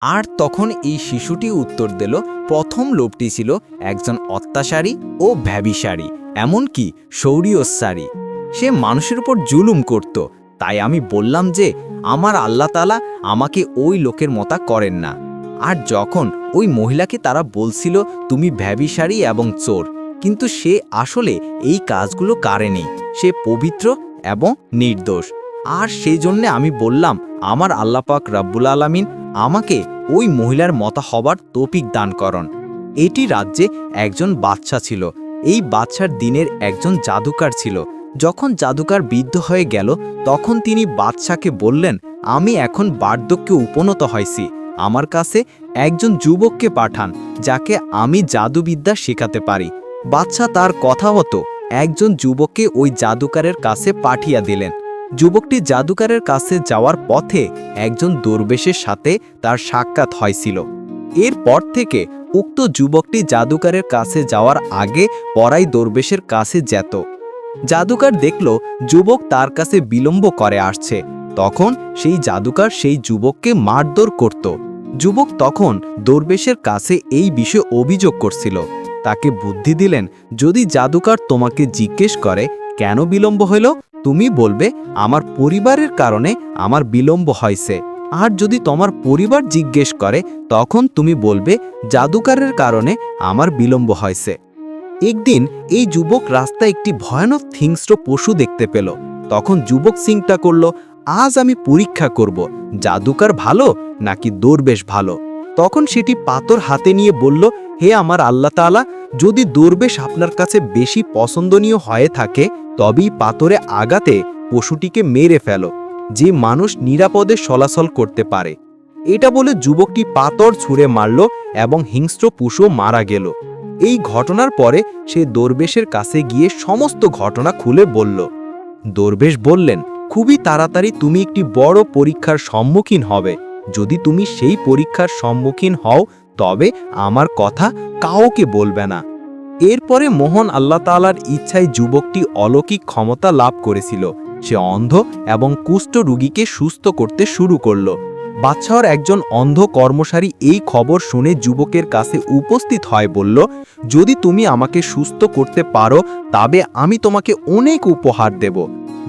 আর তখন এই শিশুটি উত্তর দিল, প্রথম লোকটি ছিল একজন অত্যাচারী ও ভ্যাবিসারী, এমনকি শৌরিয়সারী। সে মানুষের উপর জুলুম করত। তাই আমি বললাম যে, আমার আল্লাহ তালা আমাকে ওই লোকের মতা করেন না। আর যখন ওই মহিলাকে তারা বলছিল, তুমি ভ্যাবিসারী এবং চোর। কিন্তু সে আসলে এই কাজগুলো কারেনি। সে পবিত্র এবং নির্দোষ। আর সেই জন্যে আমি বললাম, আমার আল্লাপাক রাব্বুল আলামিন আমাকে ওই মহিলার মতা হবার তৌফিক দান করন। এটি রাজ্যে একজন বাচ্চা ছিল। এই বাচ্চার দিনের একজন জাদুকার ছিল। যখন জাদুকার বৃদ্ধ হয়ে গেল, তখন তিনি বাদশাকে বললেন, আমি এখন বার্ধক্যে উপনত হয়েছি আমার কাছে একজন যুবককে পাঠান, যাকে আমি জাদুবিদ্যা শেখাতে পারি। বাচ্চা তার কথা হতো একজন যুবককে ওই জাদুকারের কাছে পাঠিয়ে দিলেন। যুবকটি জাদুকারের কাছে যাওয়ার পথে একজন দরবেশের সাথে তার সাক্ষাৎ হয়েছিল। এরপর থেকে উক্ত যুবকটি জাদুকারের কাছে যাওয়ার আগে পরাই দরবেশের কাছে যেত। জাদুকার দেখল যুবক তার কাছে বিলম্ব করে আসছে। তখন সেই জাদুকার সেই যুবককে মারধর করত। যুবক তখন দরবেশের কাছে এই বিষয়ে অভিযোগ করছিল। তাকে বুদ্ধি দিলেন, যদি জাদুকার তোমাকে জিজ্ঞেস করে কেন বিলম্ব হইল তুমি বলবে, আমার পরিবারের কারণে আমার বিলম্ব হয়েছে। আর যদি তোমার পরিবার জিজ্ঞেস করে, তখন তুমি বলবে, জাদুকারের কারণে আমার বিলম্ব হয়েছে। একদিন এই যুবক রাস্তায় একটি ভয়ানক হিংস্র পশু দেখতে পেল। তখন যুবক চিন্তা করল, আজ আমি পরীক্ষা করব, জাদুকার ভালো নাকি দরবেশ ভালো? তখন সেটি পাথর হাতে নিয়ে বলল, হে আমার আল্লাহ তাআলা, যদি দরবেশ আপনার কাছে বেশি পছন্দনীয় হয়ে থাকে, তবেই পাথরে আগাতে পশুটিকে মেরে ফেলো, যে মানুষ নিরাপদে চলাচল করতে পারে। এটা বলে যুবকটি পাথর ছুঁড়ে মারল এবং হিংস্র পশু মারা গেল। এই ঘটনার পরে সে দরবেশের কাছে গিয়ে সমস্ত ঘটনা খুলে বলল, দরবেশ বললেন, খুবই তাড়াতাড়ি তুমি একটি বড় পরীক্ষার সম্মুখীন হবে। যদি তুমি সেই পরীক্ষার সম্মুখীন হও, তবে আমার কথা কাউকে বলবে না। এরপরে মোহন আল্লাহ তালার ইচ্ছায় যুবকটি অলৌকিক ক্ষমতা লাভ করেছিল। সে অন্ধ এবং কুষ্ঠ রুগীকে সুস্থ করতে শুরু করল। বাচ্চার একজন অন্ধ কর্মচারী এই খবর শুনে যুবকের কাছে উপস্থিত হয়, বলল, যদি তুমি আমাকে সুস্থ করতে পারো, তবে আমি তোমাকে অনেক উপহার দেব।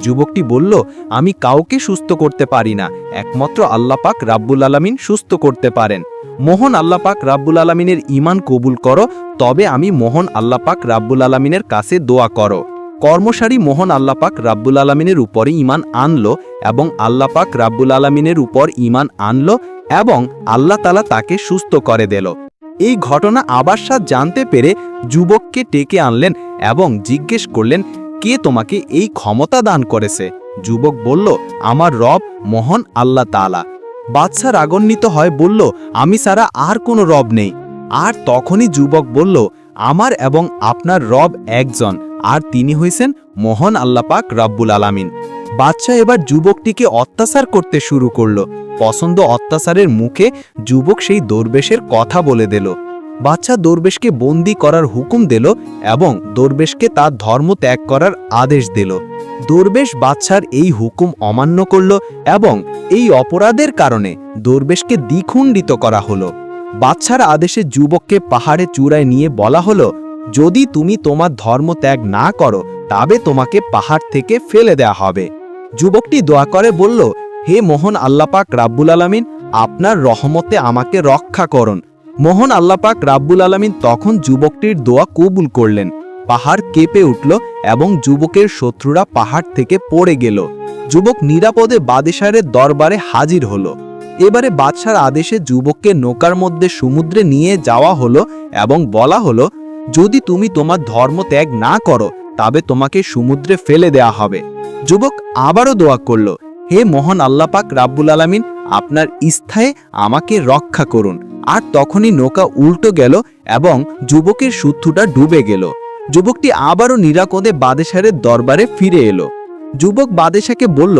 যুবকটি বলল, আমি কাউকে সুস্থ করতে পারি না। একমাত্র আল্লাপাক রাব্বুল আলামিন সুস্থ করতে পারেন। মোহন আল্লাপাক রাব্বুল আলামিনের ইমান কবুল করো, তবে আমি মোহন আল্লাপাক রাব্বুল আলামিনের কাছে দোয়া করো। কর্মচারী মোহন আল্লাপাক রাব্বুল আলামিনের উপরে ইমান আনলো এবং আল্লাপাক রাব্বুল আলামিনের উপর ইমান আনলো এবং আল্লাহ তালা তাকে সুস্থ করে দিল। এই ঘটনা আবাসাদ জানতে পেরে যুবককে ডেকে আনলেন এবং জিজ্ঞেস করলেন কে তোমাকে এই ক্ষমতা দান করেছে? যুবক বলল, আমার রব মোহন আল্লাহ তালা বাদশা রাগান্বিত হয়, বলল, আমি সারা আর কোনো রব নেই। আর তখনই যুবক বলল, আমার এবং আপনার রব একজন, আর তিনি হইছেন মোহন আল্লাপাক রাব্বুল আলামিন। বাদশা এবার যুবকটিকে অত্যাচার করতে শুরু করল। পছন্দ অত্যাচারের মুখে যুবক সেই দরবেশের কথা বলে দিল। বাচ্চা দরবেশকে বন্দি করার হুকুম দিল এবং দরবেশকে তার ধর্ম ত্যাগ করার আদেশ দিল। দরবেশ বাচ্চার এই হুকুম অমান্য করল এবং এই অপরাধের কারণে দরবেশকে দ্বিখণ্ডিত করা হলো। বাচ্চার আদেশে যুবককে পাহাড়ে চূড়ায় নিয়ে বলা হলো, যদি তুমি তোমার ধর্ম ত্যাগ না করো, তবে তোমাকে পাহাড় থেকে ফেলে দেয়া হবে। যুবকটি দোয়া করে বলল, হে মোহন আল্লাপাক রাব্বুল আলামিন, আপনার রহমতে আমাকে রক্ষা করুন। মোহন আল্লাপাক রাব্বুল আলামিন তখন যুবকটির দোয়া কবুল করলেন। পাহাড় কেঁপে উঠল এবং যুবকের শত্রুরা পাহাড় থেকে পড়ে গেল। যুবক নিরাপদে বাদেশারের দরবারে হাজির হলো। এবারে বাদশার আদেশে যুবককে নৌকার মধ্যে সমুদ্রে নিয়ে যাওয়া হলো এবং বলা হলো, যদি তুমি তোমার ধর্ম ত্যাগ না করো, তবে তোমাকে সমুদ্রে ফেলে দেয়া হবে। যুবক আবারও দোয়া করল, হে মোহন আল্লাপাক রাব্বুল আলামিন, আপনার ইস্থায়ে আমাকে রক্ষা করুন। আর তখনই নৌকা উল্টো গেল এবং যুবকের সুথুটা ডুবে গেল। যুবকটি আবারও নিরাপদে বাদেশারের দরবারে ফিরে এলো। যুবক বাদেশাকে বলল,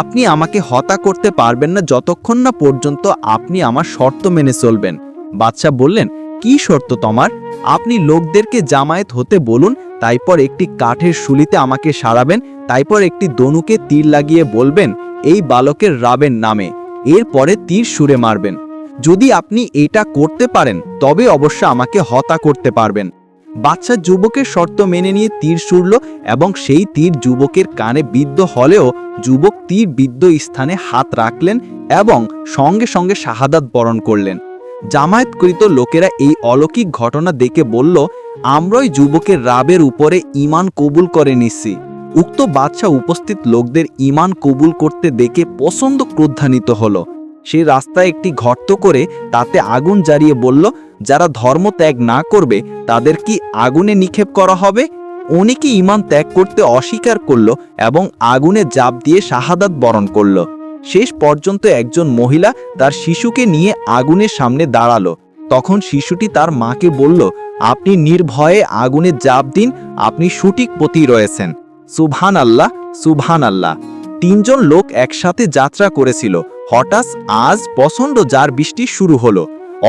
আপনি আমাকে হতা করতে পারবেন না যতক্ষণ না পর্যন্ত আপনি আমার শর্ত মেনে চলবেন। বাদশাহ বললেন, কি শর্ত তোমার? আপনি লোকদেরকে জামায়াত হতে বলুন, তাইপর একটি কাঠের শুলিতে আমাকে সারাবেন, তাইপর একটি দনুকে তীর লাগিয়ে বলবেন, এই বালকের রাবেন নামে। এরপরে তীর সুরে মারবেন। যদি আপনি এটা করতে পারেন, তবে অবশ্য আমাকে হতা করতে পারবেন। বাচ্চা যুবকের শর্ত মেনে নিয়ে তীর ছুড়ল এবং সেই তীর যুবকের কানে বিদ্ধ হলেও যুবক তীর বিদ্ধ স্থানে হাত রাখলেন এবং সঙ্গে সঙ্গে শাহাদাত বরণ করলেন। জামায়াতকৃত লোকেরা এই অলৌকিক ঘটনা দেখে বলল, আমরাই যুবকের রাবের উপরে ইমান কবুল করে নিচ্ছি উক্ত বাদশা উপস্থিত লোকদের ইমান কবুল করতে দেখে পছন্দ ক্রোধান্বিত হলো। সেই রাস্তায় একটি গর্ত করে তাতে আগুন জ্বালিয়ে বলল, যারা ধর্ম ত্যাগ না করবে, তাদের কি আগুনে নিক্ষেপ করা হবে? অনেকে ইমান ত্যাগ করতে অস্বীকার করল এবং আগুনে জাপ দিয়ে শাহাদাত বরণ করল। শেষ পর্যন্ত একজন মহিলা তার শিশুকে নিয়ে আগুনের সামনে দাঁড়াল। তখন শিশুটি তার মাকে বলল, আপনি নির্ভয়ে আগুনে জাপ দিন, আপনি সঠিক পতি রয়েছেন। সুবহান আল্লাহ সুবহান আল্লাহ তিনজন লোক একসাথে যাত্রা করেছিল। হঠাৎ আজ প্রচণ্ড জার বৃষ্টি শুরু হলো,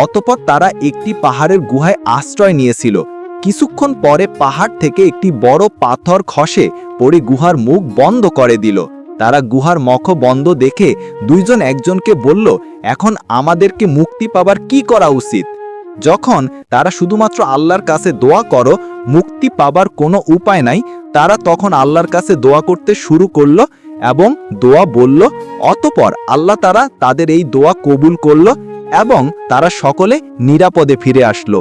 অতপর তারা একটি পাহাড়ের গুহায় আশ্রয় নিয়েছিল। কিছুক্ষণ পরে পাহাড় থেকে একটি বড় পাথর খসে পড়ে গুহার মুখ বন্ধ করে দিল। তারা গুহার মখ বন্ধ দেখে দুইজন একজনকে বলল, এখন আমাদেরকে মুক্তি পাবার কি করা উচিত? যখন তারা শুধুমাত্র আল্লাহর কাছে দোয়া করো, মুক্তি পাবার কোনো উপায় নাই, তারা তখন আল্লাহর কাছে দোয়া করতে শুরু করল এবং দোয়া বলল, অতপর আল্লাহ তারা তাদের এই দোয়া কবুল করল এবং তারা সকলে নিরাপদে ফিরে আসলো।